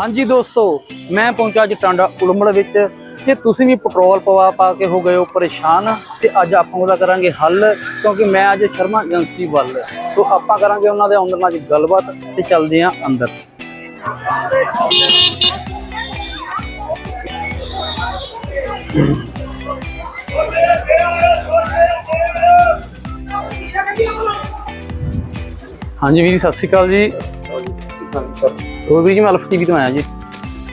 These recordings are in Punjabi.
ਹਾਂਜੀ ਦੋਸਤੋ ਮੈਂ ਪਹੁੰਚਾ ਅੱਜ ਟਾਂਡਾ ਉਲਮੜ ਵਿੱਚ ਕਿ ਤੁਸੀਂ ਵੀ ਪੈਟਰੋਲ ਪਵਾ ਪਾ ਕੇ ਹੋ ਗਏ ਹੋ ਪਰੇਸ਼ਾਨ ਤੇ ਅੱਜ ਆਪਾਂ ਉਹਦਾ ਕਰਾਂਗੇ ਹੱਲ ਕਿਉਂਕਿ ਮੈਂ ਅੱਜ ਸ਼ਰਮਾ ਏਜੰਸੀ ਵੱਲ। ਸੋ ਆਪਾਂ ਕਰਾਂਗੇ ਉਹਨਾਂ ਦੇ ਅੰਦਰ ਨਾਲ ਗੱਲਬਾਤ ਤੇ ਚੱਲਦੇ ਆਂ ਅੰਦਰ। ਹਾਂਜੀ ਵੀਰ ਜੀ, ਸਤਿ ਸ਼੍ਰੀ ਅਕਾਲ ਜੀ। ਹੋਰ ਵੀਰ ਜੀ ਮੈਂ ਅਲਫ ਟੀਵੀ ਤੋਂ ਆਇਆ ਜੀ।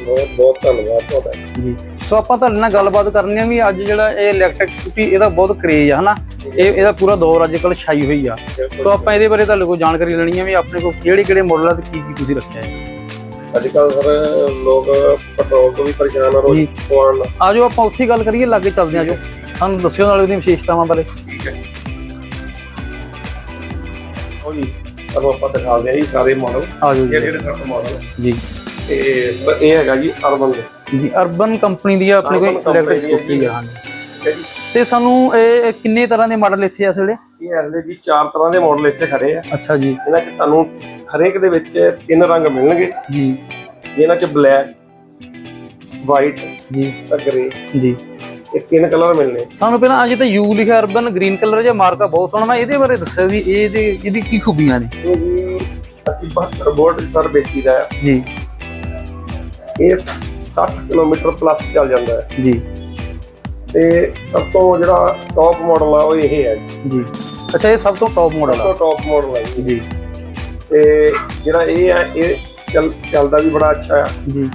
ਬਹੁਤ ਬਹੁਤ ਧੰਨਵਾਦ ਤੁਹਾਡਾ। ਜੀ। ਸੋ ਆਪਾਂ ਤੁਹਾਡੇ ਨਾਲ ਗੱਲਬਾਤ ਕਰਨੀ ਆ ਵੀ ਅੱਜ ਜਿਹੜਾ ਇਹ ਇਲੈਕਟ੍ਰਿਕ ਸਕੂਟੀ ਇਹਦਾ ਬਹੁਤ ਕਰੇਜ ਆ ਹਨਾ? ਇਹ ਇਹਦਾ ਪੂਰਾ ਦੌਰ ਅੱਜ ਕੱਲ੍ਹ ਛਾਈ ਹੋਈ ਆ। ਸੋ ਆਪਾਂ ਇਹਦੇ ਬਾਰੇ ਤੁਹਾਡੇ ਕੋਲ ਜਾਣਕਾਰੀ ਲੈਣੀ ਆ ਵੀ ਆਪਣੇ ਕੋਲ ਕਿਹੜੇ ਕਿਹੜੇ ਮਾਡਲ ਆ ਤੇ ਕੀ ਕੀ ਤੁਸੀਂ ਰੱਖਿਆ ਹੈ। ਅੱਜ ਕੱਲ ਸਰ ਲੋਕ ਪੈਟਰੋਲ ਤੋਂ ਵੀ ਪਰੇਸ਼ਾਨ ਆ ਰੋਜ਼। ਪਵਾਉਣ ਆਜੋ ਆਪਾਂ ਉੱਥੇ ਗੱਲ ਕਰੀਏ ਲਾਗੇ ਚੱਲਦੇ ਆ ਜੋ ਸਾਨੂੰ ਦੱਸਿਓ ਨਾਲੇ ਉਹਦੀਆਂ ਵਿਸ਼ੇਸ਼ਤਾਵਾਂ ਬਾਰੇ। ਠੀਕ ਹੈ। ਜੀ। ਤੁਹਾਨੂੰ ਆਪਾਂ ਦਿਖਾਉਂਦੇ ਆ ਜੀ ਸਾਰੇ ਮਾਡਲ ਆਜੋ ਜੀ। ਜਿਹੜੇ ਸਾਡੇ ਮਾਡਲ ਜੀ। ਤੇ ਇਹ ਹੈਗਾ ਜੀ ਅਰਬਨ ਜੀ ਅਰਬਨ ਕੰਪਨੀ ਦੀ ਆਪਣੇ ਕੋਲ ਇਲੈਕਟ੍ਰਿਕ ਸਕੂਟਰੀ ਆ ਹਾਂਜੀ। ਤੇ ਸਾਨੂੰ ਇਹ ਕਿੰਨੇ ਤਰ੍ਹਾਂ ਦੇ ਮਾਡਲ ਇੱਥੇ ਆ ਇਸ ਵੇਲੇ? ਇਹ ਐਸਲੇ ਜੀ ਚਾਰ ਤਰ੍ਹਾਂ ਦੇ ਮਾਡਲ ਇੱਥੇ ਖੜੇ ਆ। ਅੱਛਾ ਜੀ। ਇਹਨਾਂ 'ਚ ਤੁਹਾਨੂੰ ਹਰੇਕ ਦੇ ਵਿੱਚ ਤਿੰਨ ਰੰਗ ਮਿਲਣਗੇ। ਜੀ। ਇਹਨਾਂ 'ਚ ਬਲੈਕ ਵਾਈਟ ਜੀ। ਤੇ ਗ੍ਰੇ ਜੀ। ਇਹ ਤਿੰਨ ਕਲਰ ਮਿਲਨੇ ਸਾਨੂੰ ਪਹਿਲਾਂ ਅੱਜ ਤਾਂ ਯੂ ਲਿਖਿਆ ਅਰਬਨ ਗ੍ਰੀਨ ਕਲਰ ਜਿਹਾ ਮਾਰਕਾ ਬਹੁਤ ਸੋਹਣਾ ਮੈਂ ਇਹਦੇ ਬਾਰੇ ਦੱਸਿਓ ਵੀ ਇਹਦੇ ਇਹਦੀ ਕੀ ਖੂਬੀਆਂ ਨੇ। ਇਹ ਜੀ ਅਸੀਂ 72 ਵੋਲਟ ਸਰ ਵੇਚੀਦਾ ਆ ਜੀ। ਇਹ 60 ਕਿਲੋਮੀਟਰ ਪਲੱਸ ਚੱਲ ਜਾਂਦਾ ਹੈ। ਜੀ। ਤੇ ਸਭ ਤੋਂ ਜਿਹੜਾ ਟੌਪ ਮਾਡਲ ਆ ਉਹ ਇਹ ਹੈ ਜੀ। ਜੀ। ਅੱਛਾ ਇਹ ਸਭ ਤੋਂ ਟੌਪ ਸਭ ਮਾਡਲ ਆ ਤੋਂ ਟੌਪ ਮਾਡਲ ਹੈ ਜੀ। ਜੀ। ਤੇ ਜਿਹੜਾ ਇਹ ਹੈ ਇਹ ਚੱਲ ਚੱਲਦਾ ਵੀ ਬੜਾ ਅੱਛਾ ਆ। ਜੀ।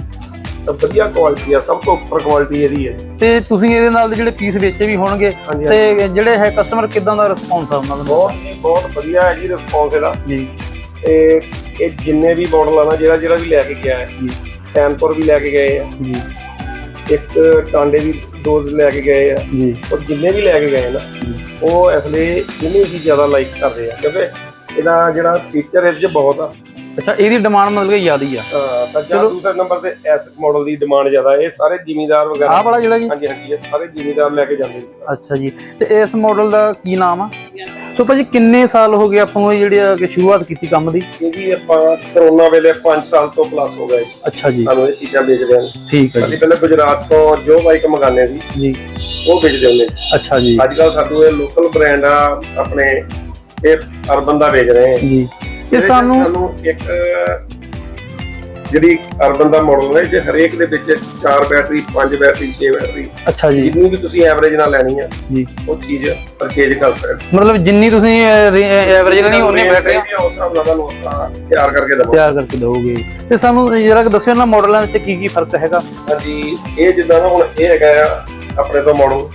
ਵਧੀਆ ਕੁਆਲਿਟੀ ਆ ਸਭ ਤੋਂ ਉੱਪਰ ਕੁਆਲਿਟੀ ਇਹਦੀ ਹੈ ਤੇ ਤੁਸੀਂ ਇਹਦੇ ਨਾਲ ਦੇ ਜਿਹੜੇ ਪੀਸ ਵੇਚੇ ਵੀ ਹੋਣਗੇ ਹਾਂਜੀ, ਤੇ ਜਿਹੜੇ ਹੈ ਕਸਟਮਰ ਕਿਦਾਂ ਦਾ ਰਿਸਪੌਂਸ ਆ ਉਹਨਾਂ ਦਾ? ਬਹੁਤ ਹੀ ਬਹੁਤ ਵਧੀਆ ਹੈ ਜੀ ਰਿਸਪੌਂਸ ਇਹਦਾ। ਜੀ। ਤੇ ਇਹ ਜਿੰਨੇ ਵੀ ਮਾਡਲ ਆ ਨਾ ਜਿਹੜਾ ਜਿਹੜਾ ਵੀ ਲੈ ਕੇ ਗਿਆ ਹੈ ਜੀ। ਸੈਨਪੁਰ ਵੀ ਲੈ ਕੇ ਗਏ ਆ। ਜੀ। ਇੱਕ ਟਾਂਡੇ ਵੀ ਦੋ ਲੈ ਕੇ ਗਏ ਆ। ਜੀ। ਔਰ ਜਿੰਨੇ ਵੀ ਲੈ ਕੇ ਗਏ ਨਾ। ਉਹ ਇਸ ਲਈ ਇਹਨੂੰ ਹੀ ਜ਼ਿਆਦਾ ਲਾਈਕ ਕਰਦੇ ਆ। ਕਿਉਂਕਿ ਇਹਦਾ ਜਿਹੜਾ ਫੀਚਰ ਇਹਦੇ 'ਚ ਬਹੁਤ ਆ। ਅੱਛਾ ਇਹਦੀ ਡਿਮਾਂਡ ਮਤਲਬ ਕਿ ਜ਼ਿਆਦਾ ਹੀ ਆ। ਹਾਂ, ਤਾਂ ਜਾਂ ਦੂਸਰੇ ਨੰਬਰ ਤੇ ਐਸ ਮਾਡਲ ਦੀ ਡਿਮਾਂਡ ਜ਼ਿਆਦਾ ਇਹ ਸਾਰੇ ਜ਼ਿਮੀਂਦਾਰ ਵਗੈਰਾ ਆਹ ਵਾਲਾ ਜਿਹੜਾ ਜੀ? ਹਾਂਜੀ ਹਾਂਜੀ ਇਹ ਸਾਰੇ ਜ਼ਿਮੀਂਦਾਰ ਲੈ ਕੇ ਜਾਂਦੇ ਅੱਛਾ ਜੀ ਤੇ ਇਸ ਮਾਡਲ ਦਾ ਕੀ ਨਾਮ ਆ? ਸੋ ਭਾਜੀ ਕਿੰਨੇ ਸਾਲ ਹੋ ਗਏ ਆਪਾਂ ਨੂੰ ਜਿਹੜੀ ਕਿ ਸ਼ੁਰੂਆਤ ਕੀਤੀ ਕੰਮ ਦੀ? ਇਹ ਜੀ ਆਪਾਂ ਕਰੋਨਾ ਵੇਲੇ 5 ਸਾਲ ਤੋਂ ਪਲੱਸ ਹੋ ਗਏ। ਅੱਛਾ ਜੀ। ਸਾਨੂੰ ਇਹ ਚੀਜ਼ਾਂ ਵੇਚਦੇ ਹਨ। ਠੀਕ ਹੈ ਜੀ। ਪਹਿਲਾਂ ਗੁਜਰਾਤ ਤੋਂ ਜੋ ਬਾਈਕ ਮੰਗਾਉਂਦੇ ਸੀ ਜੀ। ਉਹ ਵੇਚਦੇ ਹੁੰਦੇ। ਅੱਛਾ ਜੀ। ਅੱਜ ਕੱਲ ਇਹ ਲੋਕਲ ਬ੍ਰਾਂਡ ਆ ਆਪਣੇ ਇਹ ਅਰਬਨ ਦਾ ਵੇਚ ਰਹੇ ਆ। ਜੀ। 'ਚ ਸਾਨੂੰ ਇੱਕ ਜਿਹੜੀ ਅਰਬਨ ਦਾ ਮਾਡਲ ਹੈ ਜੇ ਹਰੇਕ ਦੇ ਵਿੱਚ 4 ਬੈਟਰੀ 5 ਬੈਟਰੀ 6 ਬੈਟਰੀ ਅੱਛਾ ਜੀ। ਜਿੰਨੀ ਵੀ ਤੁਸੀਂ ਐਵਰੇਜ ਨਾਲ ਲੈਣੀ ਆ ਜੀ। ਉਹ ਚੀਜ਼ ਪਰਚੇਜ ਕਰ ਸਕਦੇ ਮਤਲਬ ਜਿੰਨੀ ਤੁਸੀਂ ਐਵਰੇਜ ਲੈਣੀ ਉਹਨੇ ਬੈਟਰੀ ਉਸ ਹਿਸਾਬ ਨਾਲ ਤੁਹਾਨੂੰ ਤਿਆਰ ਕਰਕੇ ਦਵਾਂਗੇ। ਤਿਆਰ ਕਰਕੇ ਦਓਗੇ ਤੇ ਸਾਨੂੰ ਜਰਾ ਦੱਸਿਓ ਨਾ ਮਾਡਲਾਂ ਵਿੱਚ ਕੀ ਕੀ ਫ਼ਰਕ ਹੈਗਾ। ਹਾਂਜੀ ਇਹ ਜਿੱਦਾਂ ਨਾ ਹੁਣ ਇਹ ਹੈਗਾ ਆ ਆਪਣੇ ਤੋਂ ਮਾਡਲ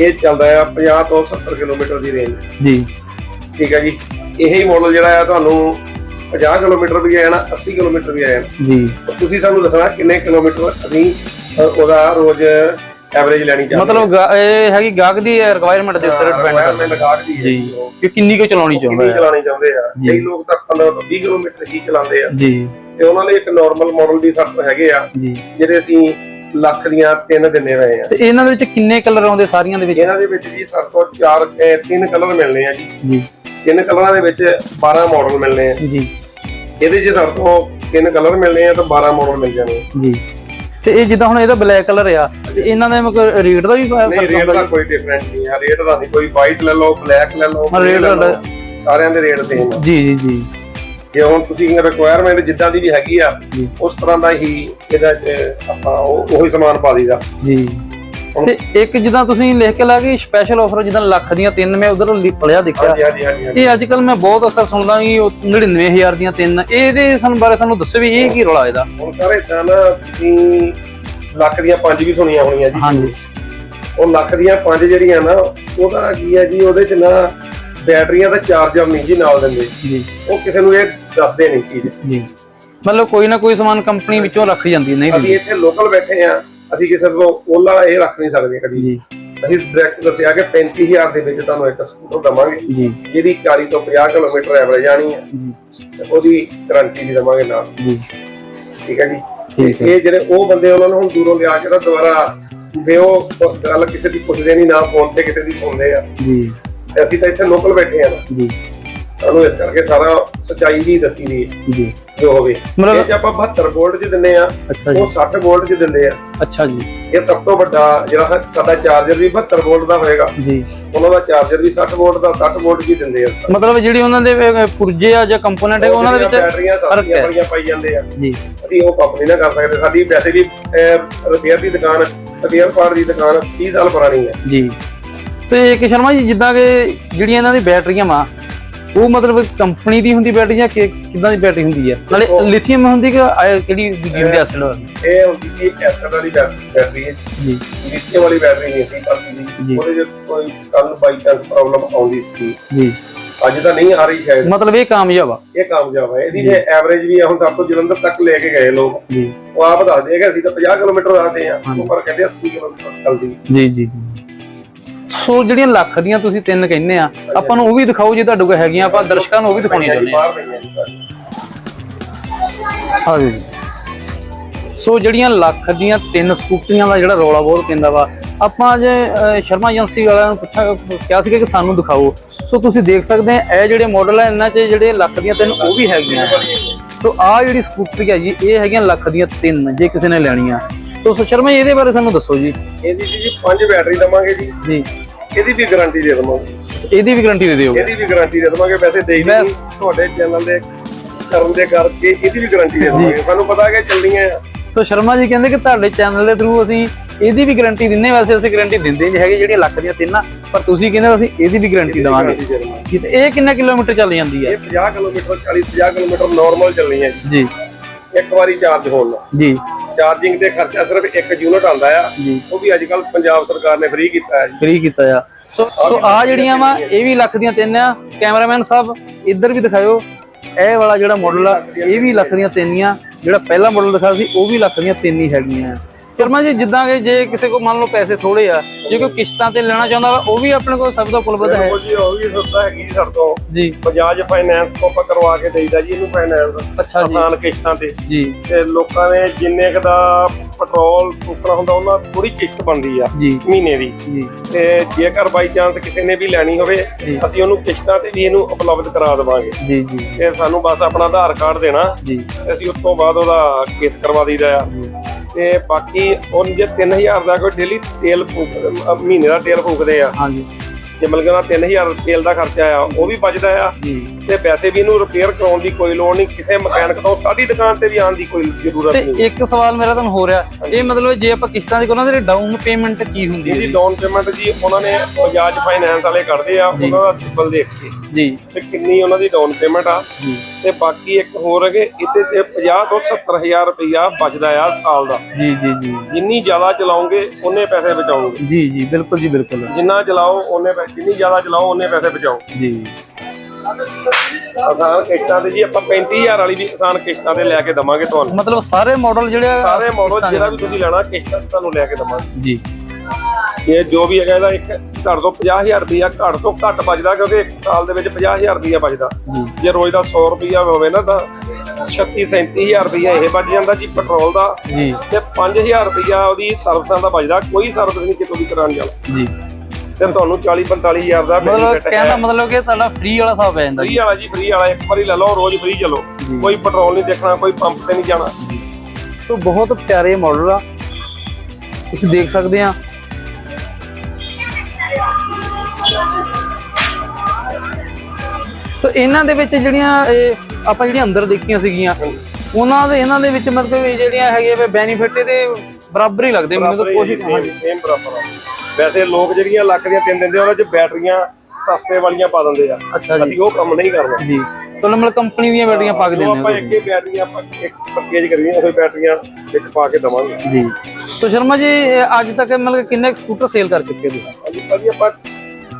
ਇਹ ਚੱਲਦਾ ਆ 50 ਤੋਂ 70 ਕਿਲੋਮੀਟਰ ਦੀ ਰੇਂਜ ਜੀ। ਠੀਕ ਹੈ ਜੀ। ਇਹੀ ਮਾਡਲ ਜਿਹੜਾ ਆ ਤੁਹਾਨੂੰ 50 ਕਿਲੋਮੀਟਰ ਵੀ ਆ ਜਾਣਾ 80 ਕਿਲੋਮੀਟਰ ਵੀ ਆ ਜਾਣਾ ਜੀ ਤੁਸੀਂ ਸਾਨੂੰ ਦੱਸਣਾ ਕਿੰਨੇ ਕਿਲੋਮੀਟਰ ਅਸੀਂ ਅ, ਉਹਦਾ ਰੋਜ਼ ਐਵਰੇਜ ਲੈਣੀ ਚਾਹੀਦੀ ਮਤਲਬ ਗਾ- ਇਹ ਹੈਗੀ ਗਾਹਕ ਦੀ ਰਿਕੁਆਇਰਮੈਂਟ ਦੇ ਉੱਤੇ ਡਿਪੈਂਡ ਕਰਦਾ। ਦੀ ਜੀ। ਕਿ ਕਿੰਨੀ ਕੁ ਚਲਾਉਣੀ ਚਾਹੁੰਦਾ ਕਿੰਨੀ ਹੈ। ਚਲਾਣੀ ਚਾਹੁੰਦੇ ਆ। ਜੀ। ਕਈ ਲੋਕ ਤਾਂ 15 ਤੋਂ 20 ਕਿਲੋਮੀਟਰ ਹੀ ਚਲਾਉਂਦੇ ਆ। ਜੀ। ਤੇ ਉਹਨਾਂ ਲਈ ਇੱਕ ਨਾਰਮਲ ਮਾਡਲ ਵੀ ਸਾਡੇ ਹੈਗੇ ਆ ਜੀ। ਜਿਹੜੇ ਅਸੀਂ ਲੱਖ ਦੀਆਂ ਤਿੰਨ ਦਿੰਨੇ ਹੋਏ ਆ। ਤੇ ਇਹਨਾਂ ਦੇ ਵਿੱਚ ਕਿੰਨੇ ਕਲਰ ਆਉਂਦੇ ਸਾਰੀਆਂ ਦੇ ਵਿੱਚ? ਇਹਨਾਂ ਦੇ ਵਿੱਚ ਜੀ ਸਾਡੇ ਚਾਰ ਅਹ, ਤਿੰਨ ਕਲਰ ਮਿਲਨੇ ਆ ਜੀ। ਜੀ। ਤਿੰਨ ਕਲਰਾਂ ਦੇ ਵਿੱਚ 12 ਮਾਡਲ ਮਿਲਨੇ ਆ। ਜੀ। ਇਹਦੇ 'ਚ ਸਾਡੇ ਕੋਲ ਤਿੰਨ ਕਲਰ ਮਿਲਨੇ ਆ ਤਾਂ 12 ਮਾਡਲ ਮਿਲ ਜਾਣੇ। ਜੀ। ਤੇ ਇਹ ਜਿੱਦਾਂ ਹੁਣ ਇਹਦਾ ਬਲੈਕ ਕਲਰ ਆ ਤੇ ਇਹਨਾਂ ਦੇ ਮਤਲਬ ਰੇਟ ਦਾ ਵੀ ਨਹੀਂ ਰੇਟ ਦਾ ਕੋਈ ਡਿਫਰੈਂਸ ਨਹੀਂ ਆ। ਰੇਟ ਦਾ ਨਹੀਂ ਕੋਈ ਵਾਈਟ ਲੈ ਲਓ ਬਲੈਕ ਲੈ ਲਓ ਹਾਂ, ਲੈ ਦਾ- ਸਾਰਿਆਂ ਦੇ ਰੇਟ ਸੇਮ ਆ। ਜੀ ਜੀ ਜੀ। ਜੇ ਹੁਣ ਤੁਸੀਂ ਰਿਕੁਆਇਰਮੈਂਟ ਜਿੱਦਾਂ ਦੀ ਵੀ ਹੈਗੀ ਆ। ਉਸ ਤਰ੍ਹਾਂ ਦਾ ਹੀ ਇਹਦਾ ਆਪਾਂ ਉਹ ਉਹੀ ਸਮਾਨ ਪਾ ਦਈਦਾ। ਜੀ। ਤੇ ਇੱਕ ਜਿੱਦਾਂ ਤੁਸੀਂ ਲਿਖ ਕੇ ਲਾ ਕੇ ਸਪੈਸ਼ਲ ਆਫਰ ਜਿੱਦਾਂ ਲੱਖ ਦੀਆਂ ਤਿੰਨ ਮੈਂ ਉਧਰ ਪੜਿਆ ਦੇਖਿਆ। ਹਾਂਜੀ ਹਾਂਜੀ ਹਾਂਜੀ ਹਾਂਜੀ। ਇਹ ਅੱਜ ਕੱਲ ਮੈਂ ਬਹੁਤ ਅਕਸਰ ਸੁਣਦਾ ਕਿ ਉਹ 99000 ਦੀਆਂ ਤਿੰਨ। ਇਹਦੇ ਸਾਨੂੰ ਬਾਰੇ ਸਾਨੂੰ ਦੱਸੋ ਵੀ ਇਹ ਕੀ ਰੌਲਾ ਇਹਦਾ। ਹੁਣ ਸਾਰੇ ਤਾਂ ਤੁਸੀਂ ਲੱਖ ਦੀਆਂ ਪੰਜ ਵੀ ਸੁਣੀਆਂ ਹੋਣੀਆਂ ਜੀ। ਹਾਂਜੀ। ਉਹ ਲੱਖ ਦੀਆਂ ਪੰਜ ਜਿਹੜੀਆਂ ਨਾ ਉਹਦਾ ਕੀ ਹੈ ਜੀ ਉਹਦੇ 'ਚ ਨਾ ਬੈਟਰੀਆਂ ਦਾ ਚਾਰਜਰ ਨਹੀਂ ਜੀ ਨਾਲ ਦਿੰਦੇ। ਜੀ। ਉਹ ਕਿਸੇ ਨੂੰ ਇਹ ਦੱਸਦੇ ਨਹੀਂ ਚੀਜ਼। ਜੀ। ਮਤਲਬ ਕੋਈ ਨਾ ਕੋਈ ਸਮਾਨ ਕੰਪਨੀ ਵਿੱਚੋਂ ਰੱਖ ਜਾਂਦੀ ਨਹੀਂ ਅਸੀਂ ਇੱਥੇ ਲੋਕਲ ਬੈਠੇ ਆ ਅਸੀਂ ਕਿਸੇ ਤੋਂ ਓਲਾ ਇਹ ਰੱਖ ਨਹੀਂ ਸਕਦੇ ਕਦੀ। ਜੀ। ਅਸੀਂ ਡਾਇਰੈਕਟ ਦੱਸਿਆ ਕਿ 35000 ਦੇ ਵਿੱਚ ਤੁਹਾਨੂੰ ਇੱਕ ਸਕੂਟਰ ਦਵਾਂਗੇ ਜੀ। ਜਿਹਦੀ 40 ਤੋਂ 50 ਕਿਲੋਮੀਟਰ ਐਵਰੇਜ ਆਣੀ ਹੈ। ਜੀ। ਉਹਦੀ ਗਾਰੰਟੀ ਵੀ ਦਵਾਂਗੇ ਨਾਲ। ਜੀ। ਠੀਕ ਹੈ ਜੀ? ਇਹ ਜਿਹੜੇ ਉਹ ਬੰਦੇ ਉਹਨਾਂ ਨੂੰ ਹੁਣ ਦੂਰੋਂ ਲਿਆ ਕੇ ਤਾਂ ਦੁਬਾਰਾ ਵੀ ਉਹ ਗੱਲ ਕਿਸੇ ਦੀ ਪੁੱਛਦੇ ਨਹੀਂ ਨਾ ਫੋਨ ਤੇ ਕਿਸੇ ਦੀ ਸੁਣਦੇ ਆ। ਜੀ। ਅਸੀਂ ਤਾਂ ਇੱਥੇ ਲੋਕਲ ਬੈਠੇ ਆ ਜੀ। ਇਸ ਕਰਕੇ ਸਾਰਾ ਸੱਚਾਈ ਹੀ ਦੱਸੀ ਦੀ ਜੀ। ਜੋ ਹੋਵੇ। ਮਤਲਬ- 'ਚ ਆਪਾਂ 72 ਵੋਲਟ 'ਚ ਦਿੰਦੇ ਆ ਜੀ। ਉਹ 60 ਵੋਲਟ 'ਚ ਦਿੰਦੇ ਆ। ਅੱਛਾ ਜੀ। ਇਹ ਸਭ ਤੋਂ ਵੱਡਾ ਜਿਹੜਾ ਸਾਡਾ ਚਾਰਜਰ ਵੀ 72 ਵੋਲਟ ਦਾ ਹੋਏਗਾ। ਜੀ। ਉਹਨਾਂ ਦਾ ਚਾਰਜਰ ਵੀ 60 ਵੋਲਟ ਦਾ 60 ਵੋਲਟ ਹੀ ਦਿੰਦੇ ਆ। ਮਤਲਬ ਜਿਹੜੀ ਉਹਨਾਂ ਦੇ ਪੁਰਜੇ ਆ ਜਾਂ ਕੰਪੋਨੈਂਟ ਹੈ ਉਹਨਾਂ ਦੇ ਵਿੱਚ ਬੈਟਰੀਆਂ ਬੜੀਆਂ ਪਾਈ ਜਾਂਦੇ ਆ। ਜੀ। ਅਸੀਂ ਉਹ ਕੰਮ ਨਹੀਂ ਨਾ ਕਰ ਸਕਦੇ। ਸਾਡੀ ਵੈਸੇ ਵੀ ਰਿਪੇਅਰ ਦੀ ਦੁਕਾਨ ਸਪੇਅਰ ਪਾਰਟ ਦੀ ਦੁਕਾਨ 30 ਸਾਲ ਪੁਰਾਣੀ ਹੈ। ਜੀ। ਤੇ ਇੱਕ ਸ਼ਰਮਾ ਜੀ ਜਿੱਦਾਂ ਕਿ ਜਿਹੜੀਆਂ ਇਹਨਾਂ ਦੀ ਬੈਟਰੀਆਂ ਵਾ ਉਹ ਮਤਲਬ ਕੰਪਨੀ ਦੀ ਹੁੰਦੀ ਬੈਟਰੀ ਜਾਂ ਕਿ ਕਿੱਦਾਂ ਦੀ ਬੈਟਰੀ ਹੁੰਦੀ ਹੈ ਨਾਲੇ ਲਿਥੀਅਮ ਹੁੰਦੀ ਕਿ ਕਿਹੜੀ ਦੂਜੀ ਹੁੰਦੀ ਐਸਿਡ ਵਾਲੀ ਇਹ ਹੁੰਦੀ ਸੀ ਐਸਿਡ ਵਾਲੀ ਬੈਟਰੀ ਹੈ ਜੀ। ਲਿਥੀਅਮ ਵਾਲੀ ਬੈਟਰੀ ਨਹੀਂ ਸੀ ਜੀ। ਸੀ ਉਹਦੇ ਜੇ ਕੋਈ ਕੱਲ ਬਾਈ ਚਾਂਸ ਪ੍ਰੋਬਲਮ ਆਉਂਦੀ ਸੀ। ਜੀ। ਅੱਜ ਤਾਂ ਨਹੀਂ ਆ ਰਹੀ ਸ਼ਾਇਦ। ਮਤਲਬ ਇਹ ਕਾਮਯਾਬ ਆ। ਇਹ ਕਾਮਯਾਬ ਹੈ ਇਹਦੀ ਜੇ। ਐਵਰੇਜ ਵੀ ਹੁਣ ਸਭ ਤੋਂ ਜਲੰਧਰ ਤੱਕ ਲੈ ਕੇ ਗਏ ਲੋਕ। ਜੀ। ਉਹ ਆਪ ਦੱਸਦੇ ਆ ਕਿ ਅਸੀਂ ਤਾਂ 50 ਕਿਲੋਮੀਟਰ ਆਦੇ ਆ। ਉਹ ਪਰ ਕਹਿੰਦੇ 80 ਕਿਲੋਮੀਟਰ ਚੱਲਦੀ। ਜੀ ਜੀ। ਸੋ ਜਿਹੜੀਆਂ ਲੱਖ ਦੀਆਂ ਤੁਸੀਂ ਤਿੰਨ ਕਹਿੰਦੇ ਆ, ਆਪਾਂ ਨੂੰ ਉਹ ਵੀ ਦਿਖਾਓ ਜੇ ਤੁਹਾਡੇ ਕੋਲ ਹੈਗੀਆਂ, ਆਪਾਂ ਦਰਸ਼ਕਾਂ ਨੂੰ ਉਹ ਵੀ ਦਿਖਾਉਣੀਆਂ ਚਾਹੁੰਦੇ ਆ। ਬਾਹਰ ਸੋ ਜਿਹੜੀਆਂ ਲੱਖ ਦੀਆਂ ਤਿੰਨ ਸਕੂਟਰੀਆਂ ਦਾ ਜਿਹੜਾ ਰੌਲਾ ਬਹੁਤ ਪੈਂਦਾ ਵਾ, ਆਪਾਂ ਅੱਜ ਸ਼ਰਮਾ ਏਜੰਸੀ ਵਾਲਿਆਂ ਨੂੰ ਪੁੱਛਿਆ ਕਿਹਾ ਸੀਗਾ ਕਿ ਸਾਨੂੰ ਦਿਖਾਓ। ਸੋ ਤੁਸੀਂ ਦੇਖ ਸਕਦੇ ਆ, ਇਹ ਜਿਹੜੇ ਮਾਡਲ ਆ, ਇਹਨਾਂ 'ਚ ਜਿਹੜੇ ਲੱਖ ਦੀਆਂ ਤਿੰਨ, ਉਹ ਵੀ ਹੈਗੀਆਂ। ਸੋ ਆ ਜਿਹੜੀ ਸਕੂਟਰੀ ਹੈ ਜੀ, ਇਹ ਹੈਗੀਆਂ ਲੱਖ ਦੀਆਂ ਤਿੰਨ, ਜੇ ਕਿਸੇ ਨੇ ਲੈਣੀਆਂ। ਸੋ ਸੋ ਸ਼ਰਮਾ ਜੀ, ਇਹਦੇ ਬਾਰੇ ਸਾਨੂੰ ਦੱਸੋ ਜੀ। ਇਹਦੀ ਜੀ ਜੀ ਪੰਜ ਬੈਟਰੀ ਦਵਾਂਗੇ ਜੀ। ਜੀ। ਇਹਦੀ ਵੀ ਗਾਰੰਟੀ ਦੇ ਦਵਾਂਗੇ। ਇਹਦੀ ਵੀ ਗਾਰੰਟੀ ਦੇ ਦਿਓ। ਇਹਦੀ ਵੀ ਗਾਰੰਟੀ ਦੇ ਦਵਾਂਗੇ। ਵੈਸੇ ਦੇ ਹੀ ਮੈਂ- ਨਹੀਂ ਤੁਹਾਡੇ ਚੈਨਲ ਦੇ ਕਰਨ ਦੇ ਕਰਕੇ ਇਹਦੀ ਵੀ ਗਾਰੰਟੀ ਦੇ ਦਵਾਂਗੇ। ਸਾਨੂੰ ਪਤਾ ਹੈ ਕਿ ਚੱਲਣੀਆਂ ਆ ਸੋ ਸ਼ਰਮਾ ਜੀ ਕਹਿੰਦੇ ਕਿ ਤੁਹਾਡੇ ਚੈਨਲ ਦੇ ਥਰੂ ਅਸੀਂ ਇਹਦੀ ਵੀ ਗਾਰੰਟੀ ਦਿੰਨੇ ਵੈਸੇ ਅਸੀਂ ਗਾਰੰਟੀ ਦਿੰਦੇ ਨਹੀਂ ਹੈਗੇ ਜਿਹੜੀਆਂ ਲੱਖ ਦੀਆਂ ਤਿੰਨ ਪਰ ਤੁਸੀਂ ਕਹਿੰਦੇ ਅਸੀਂ ਇਹਦੀ ਵੀ ਗਾਰੰਟੀ ਦੇਵਾਂਗੇ। ਇਹ ਕਿੰਨੇ ਕਿਲੋਮੀਟਰ ਚੱਲ ਜਾਂਦੀ ਹੈ? ਇਹ 50 ਕਿਲੋਮੀਟਰ 40 50 ਕਿਲੋਮੀਟਰ ਨਾਰਮਲ ਚੱਲਣੀਆਂ ਜੀ। ਜੀ। ਇੱਕ ਵਾਰੀ ਚਾਰਜ ਹੋਣ ਨਾਲ। ਜੀ। ਚਾਰਜਿੰਗ ਤੇ ਖਰਚਾ ਸਿਰਫ 1 ਯੂਨਿਟ ਆਉਂਦਾ ਆ। ਜੀ। ਉਹ ਵੀ ਅੱਜ ਕੱਲ ਪੰਜਾਬ ਸਰਕਾਰ ਨੇ ਫ੍ਰੀ ਕੀਤਾ ਹੈ ਜੀ। ਫ੍ਰੀ ਕੀਤਾ ਆ। ਸੋ ਸੋ ਆ ਜਿਹੜੀਆਂ ਵਾ ਇਹ ਵੀ ਲੱਖ ਦੀਆਂ ਤਿੰਨ ਆ। ਕੈਮਰਾਮੈਨ ਸਾਹਿਬ ਇੱਧਰ ਵੀ ਦਿਖਾਇਓ। ਇਹ ਵਾਲਾ ਜਿਹੜਾ ਮਾਡਲ ਆ ਇਹ ਵੀ ਲੱਖ ਦੀਆਂ ਤਿੰਨ ਹੀ ਆ। ਜਿਹੜਾ ਪਹਿਲਾ ਮਾਡਲ ਦਿਖਾਇਆ ਸੀ ਉਹ ਵੀ ਲੱਖ ਦੀਆਂ ਤਿੰਨ ਹੀ ਹੈਗੀਆਂ। ਸ਼ਰਮਾ ਜੀ ਜਿੱਦਾਂ ਕਿ ਜੇ ਕਿਸੇ ਕੋਲ ਮੰਨ ਲਓ ਪੈਸੇ ਥੋੜੇ ਆ ਜੇ ਕੋਈ ਕਿਸ਼ਤਾਂ ਤੇ ਲੈਣਾ ਚਾਹੁੰਦਾ ਵਾ ਉਹ ਵੀ ਆਪਣੇ ਕੋਲ ਸਭ ਦਾ ਉਪਲਬਧ ਹੈ। ਜੀ ਉਹ ਵੀ ਸਸਤਾ ਹੈਗੀ ਸਾਡੇ ਤੋਂ ਜੀ। ਬਜਾਜ ਫਾਈਨੈਂਸ ਤੋਂ ਆਪਾਂ ਕਰਵਾ ਕੇ ਦੇਈਦਾ ਜੀ ਇਹਨੂੰ ਫਾਈਨੈਂਸ ਅੱਛਾ ਜੀ। ਆਸਾਨ ਕਿਸ਼ਤਾਂ ਤੇ। ਜੀ। ਤੇ ਲੋਕਾਂ ਨੇ ਜਿੰਨੇ ਕੁ ਦਾ ਪੈਟਰੋਲ ਫੂਕਣਾ ਹੁੰਦਾ ਉਹਨਾਂ ਥੋੜੀ ਕਿਸ਼ਤ ਬਣਦੀ ਆ ਮਹੀਨੇ ਦੀ। ਜੀ। ਤੇ ਜੇਕਰ ਬਾਈ ਚਾਂਸ ਕਿਸੇ ਨੇ ਵੀ ਲੈਣੀ ਹੋਵੇ। ਅਸੀਂ ਉਹਨੂੰ ਕਿਸ਼ਤਾਂ ਤੇ ਵੀ ਇਹਨੂੰ ਉਪਲਬਧ ਕਰਾ ਦੇਵਾਂਗੇ। ਜੀ ਜੀ। ਤੇ ਸਾਨੂੰ ਬਸ ਆਪਣਾ ਆਧਾਰ ਕਾਰਡ ਦੇਣਾ। ਜੀ। ਤੇ ਅਸੀਂ ਉਸ ਤੋਂ ਬਾਅਦ ਉਹਦਾ ਕੇਸ ਕਰਵਾ ਦਈਦਾ ਆ। ਤੇ ਬਾਕੀ ਉਹ ਜੇ 3000 ਦਾ ਕੋਈ ਡੇਲੀ ਤੇਲ ਫੂਕ ਮਹੀਨੇ ਦਾ ਤੇਲ ਫੂਕਦੇ ਆ। ਹਾਂਜੀ। ਜੇ ਮਤਲਬ ਕਿ ਉਹਦਾ 3000 ਤੇਲ ਦਾ ਖਰਚਾ ਆ ਉਹ ਵੀ ਬਚਦਾ ਆ। ਤੇ ਪੈਸੇ ਵੀ ਇਹਨੂੰ ਰਿਪੇਅਰ ਕਰਾਉਣ ਦੀ ਕੋਈ ਲੋੜ ਨਹੀਂ ਕਿਸੇ ਮਕੈਨਿਕ ਤੋਂ ਸਾਡੀ ਦੁਕਾਨ ਤੇ ਵੀ ਆਉਣ ਦੀ ਕੋਈ ਜ਼ਰੂਰਤ ਤੇ ਨਹੀਂ। ਇੱਕ ਸਵਾਲ ਮੇਰਾ ਤੁਹਾਨੂੰ ਹੋ ਰਿਹਾ ਇਹ ਮਤਲਬ ਜੇ ਆਪਾਂ ਕਿਸ਼ਤਾਂ ਦੀ ਕਰਾਉਂਦੇ ਤੇ ਡਾਊਨ ਪੇਮੈਂਟ ਕੀ ਹੁੰਦੀ ਹੈ ਜੀ? ਡਾਊਨ ਪੇਮੈਂਟ ਜੀ ਉਹਨਾਂ ਨੇ ਬਜਾਜ ਫਾਈਨੈਂਸ ਵਾਲੇ ਕਰਦੇ ਆ ਉਹਨਾਂ ਦਾ ਸਿਬਲ ਦੇਖ ਕੇ। ਜੀ। ਤੇ ਕਿੰਨੀ ਉਹਨਾਂ ਦੀ ਡਾਊਨ ਪੇਮੈਂਟ ਆ। ਤੇ ਬਾਕੀ ਇੱਕ ਹੋਰ ਹੈ ਕਿ ਇੱਥੇ ਤੇ 50 ਤੋਂ 70000 ਰੁਪਇਆ ਬਚਦਾ ਆ ਸਾਲ ਦਾ। ਜੀ ਜੀ ਜੀ। ਜਿੰਨੀ ਜ਼ਿਆਦਾ ਚਲਾਉਂਗੇ ਉਹਨੇ ਪੈਸੇ ਬਚਾਉਂਗੇ ਜੀ ਜੀ ਬਿਲਕੁਲ ਜੀ ਬਿਲਕੁਲ। ਜਿੰਨਾ ਚਲਾਓ ਉਹਨੇ ਪੈਸੇ ਜਿੰਨੀ ਜ਼ਿਆਦਾ ਚਲਾਓ ਉਹਨੇ ਪੈਸੇ ਬਚਾਓ। ਜੀ। ਆਸਾਨ ਕਿਸ਼ਤਾਂ ਤੇ ਜੀ ਆਪਾਂ 35000 ਵਾਲੀ ਵੀ ਆਸਾਨ ਕਿਸ਼ਤਾਂ ਤੇ ਲੈ ਕੇ ਦਵਾਂਗੇ ਤੁਹਾਨੂੰ। ਮਤਲਬ ਸਾਰੇ ਮਾਡਲ ਜਿਹੜੇ ਆ- ਸਾਰੇ ਮਾਡਲ ਜਿਹੜਾ ਵੀ ਤੁਸੀਂ ਲੈਣਾ ਕਿਸ਼ਤਾਂ ਤੁਹਾਨੂੰ ਲੈ ਕੇ ਦਵਾਂਗੇ। ਜੀ। ਇਹ ਜੋ ਵੀ ਹੈਗਾ ਇਹਦਾ ਇੱਕ ਘੱਟ ਤੋਂ 50000 ਰੁਪਇਆ ਘੱਟ ਤੋਂ ਘੱਟ ਬਚਦਾ ਕਿਉਂਕਿ ਇੱਕ ਸਾਲ ਦੇ ਵਿੱਚ 50000 ਰੁਪਇਆ ਬਚਦਾ। ਜੀ। ਜੇ ਰੋਜ਼ ਦਾ 100 ਰੁਪਇਆ ਹੋਵੇ ਨਾ ਤਾਂ 36 37000 ਰੁਪਇਆ ਇਹ ਬਚ ਜਾਂਦਾ ਜੀ ਪੈਟਰੋਲ ਦਾ। ਜੀ। ਤੇ 5000 ਰੁਪਇਆ ਉਹਦੀ ਸਰਵਿਸਾਂ ਦਾ ਬਚਦਾ ਕੋਈ ਸਰਵਿਸ ਨਹੀਂ ਕਿਤੋਂ ਵੀ ਕਰਾਉਣ ਜਾਣਾ। ਜੀ। ਤੇ ਤੁਹਾਨੂੰ 40 45000 ਦਾ ਮਤਲਬ ਦਾ ਹੈ। ਮਤਲਬ ਕਿ ਤੁਹਾਡਾ ਫ੍ਰੀ ਵਾਲਾ ਹਿਸਾਬ ਪੈ ਜਾਂਦਾ ਫ੍ਰੀ ਜੀ। ਵਾਲਾ ਜੀ ਫ੍ਰੀ ਵਾਲਾ। ਇੱਕ ਵਾਰੀ ਲੈ ਲਓ ਰੋਜ਼ ਫ੍ਰੀ ਚਲੋ। ਜੀ। ਕੋਈ ਪੈਟਰੋਲ ਨਹੀਂ ਦੇਖਣਾ ਕੋਈ ਪੰਪ ਤੇ ਨਹੀਂ ਜਾਣਾ। ਸੋ ਬਹੁਤ ਪਿਆਰੇ ਮਾਡਲ ਆ। ਤੁਸੀਂ ਦੇਖ ਸਕਦੇ ਆ। ਸੋ ਇਹਨਾਂ ਦੇ ਵਿੱਚ ਜਿਹੜੀਆਂ ਇਹ ਆਪਾਂ ਜਿਹੜੀਆਂ ਅੰਦਰ ਦੇਖੀਆਂ ਸੀਗੀਆਂ ਉਹਨਾਂ ਦੇ ਇਹਨਾਂ ਦੇ ਵਿੱਚ ਮਤਲਬ ਕਿ ਜਿਹੜੀਆਂ ਹੈਗੇ ਵੇ ਬੈਨੀਫਿਟ ਇਹਦੇ ਬਰਾਬਰ ਹੀ ਲੱਗਦੇ ਮੈਨੂੰ ਤਾਂ ਕੋਸ਼ਿਸ਼ ਹਾਂਜੀ ਸੇਮ ਬਰਾਬਰ ਆ। ਵੈਸੇ ਲੋਕ ਜਿਹੜੀਆਂ ਲੱਖ ਦੀਆਂ ਤਿੰਨ ਦਿੰਦੇ ਉਹਨਾਂ 'ਚ ਬੈਟਰੀਆਂ ਸਸਤੇ ਵਾਲੀਆਂ ਪਾ ਦਿੰਦੇ ਆ। ਅੱਛਾ ਜੀ। ਅਸੀਂ ਉਹ ਕੰਮ ਨਹੀਂ ਕਰਨਾ। ਜੀ। ਤਾਂ ਮਤਲਬ ਕੰਪਨੀ ਦੀਆਂ ਬੈਟਰੀਆਂ ਪਾ ਕੇ ਦਿੰਦੇ ਆਪਾਂ ਹੋ ਇੱਕ ਹੀ ਬੈਟਰੀਆਂ ਆਪਾਂ ਇੱਕ ਪਰਚੇਜ ਕਰੀਏ ਉਹ ਬੈਟਰੀਆਂ ਵਿੱਚ ਪਾ ਕੇ ਦਵਾਂਗੇ। ਜੀ। ਸੋ ਸ਼ਰਮਾ ਜੀ ਇਹ ਅੱਜ ਤੱਕ ਮਤਲਬ ਕਿ ਕਿੰਨੇ ਸਕੂਟਰ ਸੇਲ ਕਰ ਚੁੱਕੇ ਹੋ ਤੁਸੀਂ? ਅੱਜ ਭਾਜੀ ਆਪਾਂ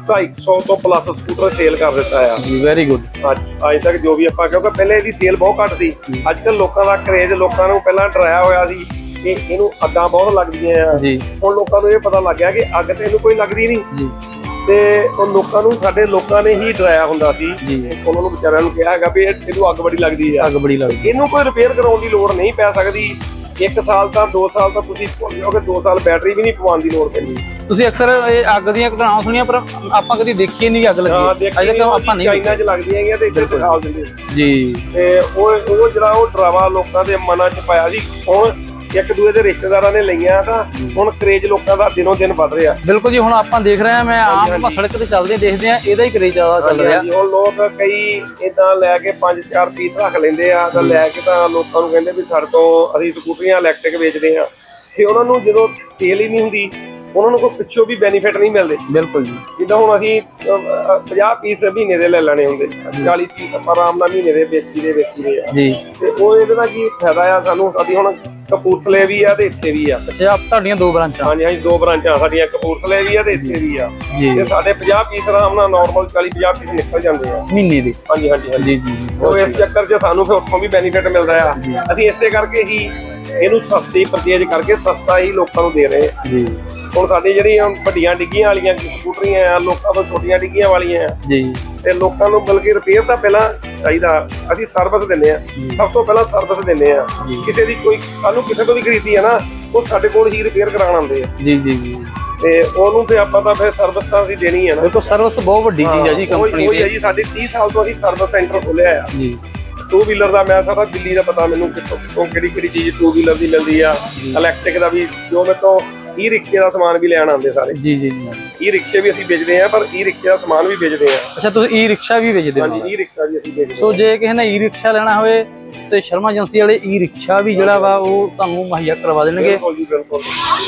250 ਤੋਂ ਪਲੱਸ ਸਕੂਟਰ ਸੇਲ ਕਰ ਦਿੱਤਾ ਆ। ਜੀ ਵੈਰੀ ਗੁੱਡ ਅੱਜ ਅੱਜ ਤੱਕ ਜੋ ਵੀ ਆਪਾਂ ਕਿਉਂਕਿ ਪਹਿਲੇ ਇਹਦੀ ਸੇਲ ਬਹੁਤ ਘੱਟ ਸੀ। ਅੱਜ ਕੱਲ ਲੋਕਾਂ ਦਾ ਕਰੇਜ ਲੋਕਾਂ ਨੂੰ ਪਹਿਲਾਂ ਡਰਾਇਆ ਹੋਇਆ ਸੀ ਕਿ ਇਹਨੂੰ ਅੱਗਾਂ ਬਹੁਤ ਲੱਗਦੀਆਂ ਆ। ਜੀ। ਹੁਣ ਲੋਕਾਂ ਨੂੰ ਇਹ ਪਤਾ ਲੱਗ ਗਿਆ ਕਿ ਅੱਗ ਤੇ ਇਹਨੂੰ ਕੋਈ ਲੱਗਦੀ ਨਹੀਂ। ਜੀ। ਤੇ ਉਹ ਲੋਕਾਂ ਨੂੰ ਸਾਡੇ ਲੋਕਾਂ ਨੇ ਹੀ ਡਰਾਇਆ ਹੁੰਦਾ ਸੀ। ਉਹਨਾਂ ਨੂੰ ਵਿਚਾਰਿਆਂ ਨੂੰ ਕਿਹਾ ਹੈਗਾ ਵੀ ਇਹ- ਇਹਨੂੰ ਅੱਗ ਬੜੀ ਲੱਗਦੀ ਆ। ਅੱਗ ਬੜੀ ਲੱਗਦੀ। ਇਹਨੂੰ ਕੋਈ ਰਿਪੇਅਰ ਕਰਾਉਣ ਦੀ ਲੋੜ ਨਹੀਂ ਪੈ ਸਕਦੀ। ਇੱਕ ਸਾਲ ਤਾਂ 2 ਸਾਲ ਤਾਂ ਤੁਸੀਂ ਭੁੱਲ ਜਾਓਗੇ 2 ਸਾਲ ਬੈਟਰੀ ਵੀ ਨਹੀਂ ਪਵਾਉਣ ਦੀ ਲੋੜ ਪੈਂਦੀ। ਤੁਸੀਂ ਅਕਸਰ ਇਹ ਅੱਗ ਦੀਆਂ ਘਟਨਾਵਾਂ ਸੁਣੀਆਂ ਪਰ ਆਪਾਂ ਕਦੀ ਦੇਖੀ ਨਹੀਂ ਅੱਗ ਹਾਂ ਲੱਗੀ ਦੇਖੀ ਅਜੇ ਤੱਕ ਆਪਾਂ ਨਹੀਂ ਚਾਈਨਾ 'ਚ ਲੱਗਦੀਆਂ ਹੈਗੀਆਂ ਤੇ ਇੱਥੇ ਦਿਖਾ ਦਿੰਦੇ ਜੀ। ਤੇ ਉਹ ਉਹ ਜਿਹੜਾ ਉਹ ਡਰਾਵਾ ਲੋਕਾਂ ਦੇ ਮਨਾਂ 'ਚ ਪਾਇਆ ਸੀ। ਹੁਣ ਇੱਕ ਦੂਏ ਦੇ ਰਿਸ਼ਤੇਦਾਰਾਂ ਨੇ ਲਈਆਂ ਤਾਂ ਹੁਣ ਕਰੇਜ ਲੋਕਾਂ ਦਾ ਦਿਨੋਂ ਦਿਨ ਵੱਧ ਰਿਹਾ। ਬਿਲਕੁਲ ਜੀ ਹੁਣ ਆਪਾਂ ਦੇਖ ਰਹੇ ਹਾਂ ਮੈਂ ਆਮ ਆਪਾਂ ਸੜਕ ਤੇ ਚੱਲਦੇ ਦੇਖਦੇ ਆ ਇਹਦਾ ਹੀ ਕਰੇਜ ਜ਼ਿਆਦਾ ਚੱਲ ਰਿਹਾ। ਹੁਣ ਲੋਕ ਕਈ ਇਦਾਂ ਲੈ ਕੇ 5-4 ਪੀਸ ਰੱਖ ਲੈਂਦੇ ਆ ਤਾਂ ਲੈ ਕੇ ਤਾਂ ਲੋਕਾਂ ਨੂੰ ਕਹਿੰਦੇ ਵੀ ਸਾਡੇ ਤੋਂ ਅਸੀਂ ਸਕੂਟਰੀਆਂ ਇਲੈਕਟ੍ਰਿਕ ਵੇਚਦੇ ਆ ਤੇ ਉਹਨਾਂ ਨੂੰ ਜਦੋਂ ਸੇਲ ਹੀ ਨਹੀਂ ਹੁੰਦੀ ਉਹਨਾਂ ਨੂੰ ਕੋਈ ਪਿੱਛੋਂ ਵੀ ਬੈਨੀਫਿਟ ਨਹੀਂ ਮਿਲਦੇ। ਬਿਲਕੁਲ ਜੀ। ਜਿੱਦਾਂ ਹੁਣ ਅਸੀਂ ਅਹ, ਅਹ, 50 ਪੀਸ ਮਹੀਨੇ ਦੇ ਲੈ ਲੈਣੇ ਹੁੰਦੇ। 40 ਪੀਸ ਆਪਾਂ ਆਰਾਮ ਨਾਲ ਮਹੀਨੇ ਦੇ ਵੇਚੀ ਦੇ ਵੇਚੀ ਦੇ ਆ। ਜੀ। ਤੇ ਉਹ ਇਹਦੇ ਨਾਲ ਕੀ ਫਾਇਦਾ ਆ ਸਾਨੂੰ? ਸਾਡੀ ਹੁਣ ਕਪੂਰਥਲੇ ਵੀ ਆ ਤੇ ਇੱਥੇ ਵੀ ਆ। ਤੇ ਆਪ ਤੁਹਾਡੀਆਂ ਦੋ ਬ੍ਰਾਂਚਾਂ। ਹਾਂਜੀ ਹਾਂਜੀ ਦੋ ਬ੍ਰਾਂਚਾਂ ਸਾਡੀਆਂ ਕਪੂਰਥਲੇ ਵੀ ਆ ਤੇ ਇੱਥੇ ਵੀ ਆ। ਜੀ। ਤੇ ਸਾਡੇ 50 ਪੀਸ ਆਰਾਮ ਨਾਲ ਨਾਰਮਲ 40 50 ਪੀਸ ਨਿਕਲ ਜਾਂਦੇ ਆ। ਮਹੀਨੇ ਦੇ। ਹਾਂਜੀ ਹਾਂਜੀ ਹਾਂਜੀ। ਜੀ ਉਹ ਇਸ ਚੱਕਰ 'ਚ ਸਾਨੂੰ ਫਿਰ ਉੱਥੋਂ ਵੀ ਬੈਨੀਫਿਟ ਮਿਲਦਾ ਆ। ਅਸੀਂ ਇਸੇ ਕਰਕੇ ਹੀ ਇਹਨੂੰ ਸਸਤੀ ਪਰਚੇਜ ਕਰਕੇ ਸਸਤਾ ਹੀ ਲੋਕਾਂ ਨੂੰ ਦੇ ਰਹੇ ਹਾਂ ਜੀ। ਹੁਣ ਸਾਡੀ ਜਿਹੜੀ ਹੁਣ ਵੱਡੀਆਂ ਡਿੱਗੀਆਂ ਵਾਲੀਆਂ ਸਕੂਟਰੀਆਂ ਆ ਲੋਕਾਂ ਤੋਂ ਛੋਟੀਆਂ ਡਿੱਗੀਆਂ ਵਾਲੀਆਂ ਆ ਜੀ। ਤੇ ਲੋਕਾਂ ਨੂੰ ਬਲਕਿ ਰਿਪੇਅਰ ਤਾਂ ਪਹਿਲਾਂ ਚਾਹੀਦਾ ਅਸੀਂ ਸਰਵਿਸ ਦਿੰਦੇ ਆ ਸਭ ਤੋਂ ਪਹਿਲਾਂ ਸਰਵਿਸ ਦਿੰਦੇ ਆ ਕਿਸੇ ਦੀ ਕੋਈ ਸਾਨੂੰ ਕਿਸੇ ਤੋਂ ਵੀ ਖਰੀਦੀ ਆ ਨਾ ਉਹ ਸਾਡੇ ਕੋਲ ਹੀ ਰਿਪੇਅਰ ਕਰਾਉਣ ਆਉਂਦੇ ਆ। ਜੀ ਜੀ ਜੀ। ਤੇ ਉਹਨੂੰ ਤੇ ਆਪਾਂ ਤਾਂ ਫਿਰ ਸਰਵਿਸ ਤਾਂ ਅਸੀਂ ਦੇਣੀ ਆ ਨਾ। ਦੇਖੋ ਸਰਵਿਸ ਬਹੁਤ ਵੱਡੀ ਚੀਜ਼ ਹੈ ਜੀ ਉਹੀ- ਕੰਪਨੀ ਉਹੀ ਦੀ। ਜੀ ਸਾਡੀ 30 ਸਾਲ ਤੋਂ ਅਸੀਂ ਸਰਵਿਸ ਸੈਂਟਰ ਖੋਲਿਆ ਆ। ਜੀ। ਟੂ ਵੀਲਰ ਦਾ ਮੈਂ ਸਾਰਾ ਦਿੱਲੀ ਦਾ ਪਤਾ ਮੈਨੂੰ ਕਿੱਥੋਂ ਕਿੱਥੋਂ ਕਿਹੜੀ ਕਿਹੜੀ ਚੀਜ਼ ਟੂ ਵੀਲਰ ਦੀ ਮਿਲਦੀ ਆ। ਇਲੈਕਟ੍ਰਿਕ ਦਾ ਵੀ ਜੋ ਮੇਰੇ ਤੋਂ ਈ ਰਿਕਸ਼ੇ ਦਾ ਸਮਾਨ ਵੀ ਲੈਣ ਆਉਂਦੇ ਸਾਰੇ। ਜੀ ਜੀ ਜੀ। ਈ ਰਿਕਸ਼ੇ ਵੀ ਅਸੀਂ ਵੇਚਦੇ ਆ ਪਰ ਈ ਰਿਕਸ਼ੇ ਦਾ ਸਮਾਨ ਵੀ ਵੇਚਦੇ ਆ ਅੱਛਾ ਤੁਸੀਂ ਈ ਰਿਕਸ਼ਾ ਵੀ ਵੇਚਦੇ ਹੋ? ਹਾਂਜੀ ਈ ਰਿਕਸ਼ਾ ਵੀ ਅਸੀਂ ਵੇਚਦੇ ਸੋ ਜੇ ਕਿਸੇ ਨੇ ਈ ਰਿਕਸ਼ਾ ਲੈਣਾ ਹੋਵੇ ਤੇ ਸ਼ਰਮਾ ਏਜੰਸੀ ਵਾਲੇ ਈ ਰਿਕਸ਼ਾ ਵੀ ਜਿਹੜਾ ਵਾ ਉਹ ਤੁਹਾਨੂੰ ਮੁਹੱਈਆ ਕਰਵਾ ਦੇਣਗੇ।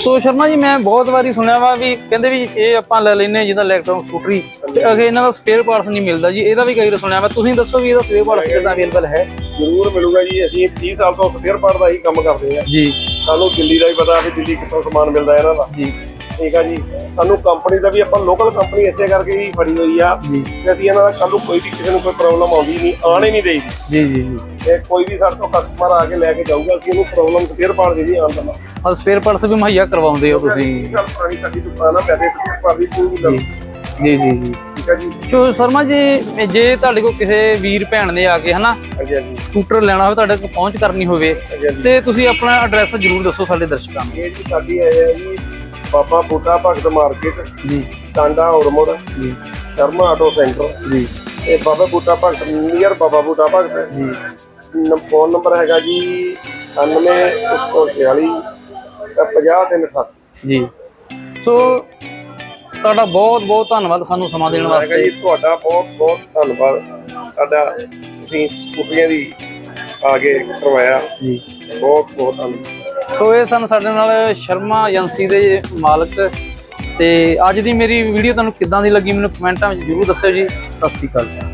ਸੋ ਸ਼ਰਮਾ ਜੀ ਮੈਂ ਬਹੁਤ ਵਾਰੀ ਸੁਣਿਆ ਵਾ ਵੀ ਕਹਿੰਦੇ ਵੀ ਇਹ ਆਪਾਂ ਲੈ ਲੈਨੇ ਜਿਹਦਾ ਇਲੈਕਟ੍ਰੋਨਿਕ ਸਕੂਟਰੀ ਤੇ ਅਗੇ ਇਹਨਾਂ ਦਾ ਸਪੇਅਰ ਪਾਰਟਸ ਨਹੀਂ ਮਿਲਦਾ ਜੀ ਇਹਦਾ ਵੀ ਕਈ ਵਾਰ ਸੁਣਿਆ ਵਾ। ਤੁਸੀਂ ਦੱਸੋ ਵੀ ਇਹਦਾ ਸਪੇਅਰ ਪਾਰਟਸ ਕਿੱਦਾਂ ਅਵੇਲੇਬਲ ਹੈ? ਜ਼ਰੂਰ ਮਿਲੂਗਾ ਜੀ। ਅਸੀਂ 30 ਸਾਲ ਤੋਂ ਸਪੇਅਰ ਪਾਰਟ ਦਾ ਹੀ ਕੰਮ ਕਰਦੇ ਆ ਜੀ। ਸਾਨੂੰ ਦਿੱਲੀ ਦਾ ਵੀ ਪਤਾ ਵੀ ਦਿੱਲੀ ਕਿੱਥੋਂ ਸਮਾਨ ਮਿਲਦਾ ਇਹਨਾਂ ਦਾ। ਜੀ। ਠੀਕ ਆ ਜੀ। ਸਾਨੂੰ ਕੰਪਨੀ ਦਾ ਵੀ ਆਪਾਂ ਲੋਕਲ ਕੰਪਨੀ ਇਸੇ ਕਰਕੇ ਹੀ ਫੜੀ ਹੋਈ ਆ। ਜੀ। ਅਸੀਂ ਇਹਨਾਂ ਦਾ ਕੱਲ ਕੋਈ ਵੀ ਕਿਸੇ ਨੂੰ ਕੋਈ ਪ੍ਰੋਬਲਮ ਆਉਂਦੀ ਨਹੀਂ ਆਣੇ ਨਹੀਂ ਦੇਈ ਜੀ ਜੀ ਜੀ। ਤੇ ਕੋਈ ਵੀ ਸਾਡੇ ਤੋਂ ਕਸਟਮਰ ਆ ਕੇ ਲੈ ਕੇ ਜਾਊਗਾ ਅਸੀਂ ਉਹਨੂੰ ਪ੍ਰੋਬਲਮ ਸਪੇਅਰ ਪਾਰਟ ਦੇ ਦੀ ਆਉਣ ਦਾ ਔਰ ਸਪੇਅਰ ਪਾਰਟਸ ਵੀ ਮੁਹੱਈਆ ਕਰਵਾਉਂਦੇ ਹੋ ਤੁਸੀਂ। ਪੁਰਾਣੀ ਸਾਡੀ ਦੁਕਾਨ ਆ ਪੈਸੇ ਪਰ ਵੀ ਟੂ ਵੀਲਰ ਜੀ ਜੀ ਜੀ। ਠੀਕ ਆ ਜੀ। ਸੋ ਸ਼ਰਮਾ ਜੀ ਜੇ ਤੁਹਾਡੇ ਕੋਲ ਕਿਸੇ ਵੀਰ ਭੈਣ ਨੇ ਆ ਕੇ ਹਨਾ ਹਾਂਜੀ ਸਕੂਟਰ ਲੈਣਾ ਹੋਵੇ ਤੁਹਾਡੇ ਕੋਲ ਪਹੁੰਚ ਕਰਨੀ ਹੋਵੇ ਤੇ ਤੁਸੀਂ ਆਪਣਾ ਐਡਰੈਸ ਜ਼ਰੂਰ ਦੱਸੋ ਸਾਡੇ ਦਰਸ਼ਕਾਂ ਨੂੰ। ਇਹ ਜੀ ਸਾਡੀ ਹੈ ਜੀ ਬਾਬਾ ਬੂਟਾ ਭਗਤ ਮਾਰਕੀਟ ਜੀ। ਟਾਂਡਾ ਔਰਮੋੜ ਜੀ। Sharma auto centre. ਜੀ। ਤੇ ਬਾਬਾ ਬੂਟਾ ਭਗਤ ਨੀਅਰ ਬਾਬਾ ਬੂਟਾ ਭਗਤ ਜੀ। ਫੋਨ ਨੰਬਰ ਹੈਗਾ ਜੀ 99146 ਤਾਂ 50388 ਜੀ। ਸੋ ਤੁਹਾਡਾ ਬਹੁਤ ਬਹੁਤ ਧੰਨਵਾਦ ਸਾਨੂੰ ਸਮਾਂ ਦੇਣ ਹੈਗਾ ਵਾਸਤੇ ਜੀ ਤੁਹਾਡਾ ਬਹੁਤ ਬਹੁਤ ਧੰਨਵਾਦ। ਸਾਡਾ ਤੁਸੀਂ ਸਕੂਟਰੀਆਂ ਦੀ ਆ ਕੇ ਕਰਵਾਇਆ। ਜੀ। ਬਹੁਤ ਬਹੁਤ ਧੰਨਵਾਦ। ਸੋ ਇਹ ਸਨ ਸਾਡੇ ਨਾਲ ਸ਼ਰਮਾ ਏਜੰਸੀ ਦੇ ਮਾਲਕ ਤੇ ਅੱਜ ਦੀ ਮੇਰੀ ਵੀਡੀਓ ਤੁਹਾਨੂੰ ਕਿੱਦਾਂ ਦੀ ਲੱਗੀ ਮੈਨੂੰ ਕਮੈਂਟਾਂ ਵਿੱਚ ਜ਼ਰੂਰ ਦੱਸਿਓ ਜੀ। ਸਤਿ ਸ਼੍ਰੀ ਅਕਾਲ।